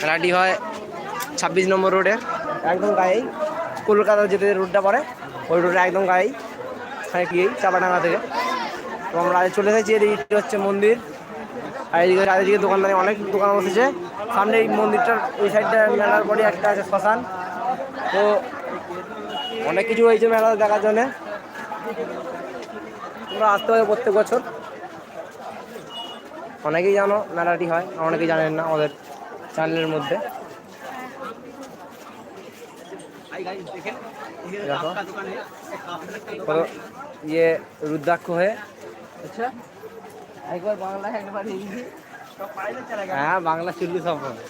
মেলাটি হয় ছাব্বিশ নম্বর রোডে। একদম গায়েই। কলকাতা যেতে রোডটা পড়ে, ওই রোডে একদম গায়েই। হ্যাঁ কি, চাপাডাঙ্গা থেকে। তো আমরা চলে এসেছি, এদিকে হচ্ছে মন্দির। আর এদিকে চারিদিকে দোকানদারি, অনেক দোকান বসেছে। সামনে এই মন্দিরটার, ওই সাইডটা মেলার পরে একটা আছে শ্মশান। তো অনেক কিছু হয়েছে মেলা দেখার জন্যে। তোমরা আসতে হবে প্রত্যেক বছর। অনেকেই জানো মেলাটি হয় অনেকেই জানেন না আমাদের। চ্যানেলের মধ্যে। ইয়ে রুদ্রাক্ষ হয়ে। আচ্ছা। একবার বাংলা একবার হিন্দি। হ্যাঁ বাংলা শুনলি সব হবে।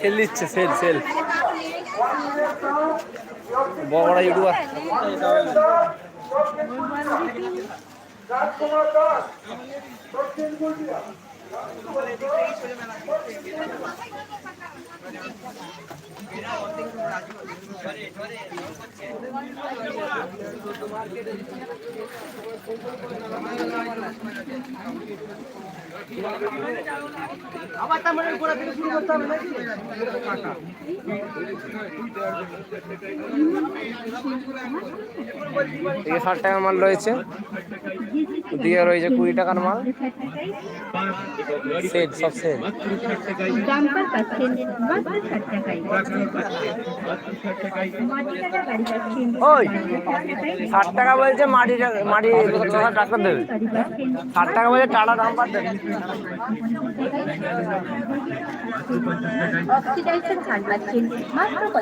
সেল দিচ্ছে সেল সেল। বড় বড় ইউটিউবার আবার তার মানে গোড়া থেকে শুরু করতে হবে ষাট টাকার মাল রয়েছে। দিয়ে রয়েছে কুড়ি টাকার মাল। সেল সব পাচ্ছেন ওই, ষাট টাকা বলছে মাটি মাটি ট্রাক্টর দেবে। ষাট টাকা বলে টাটা দাম পাচ্ছে মাত্র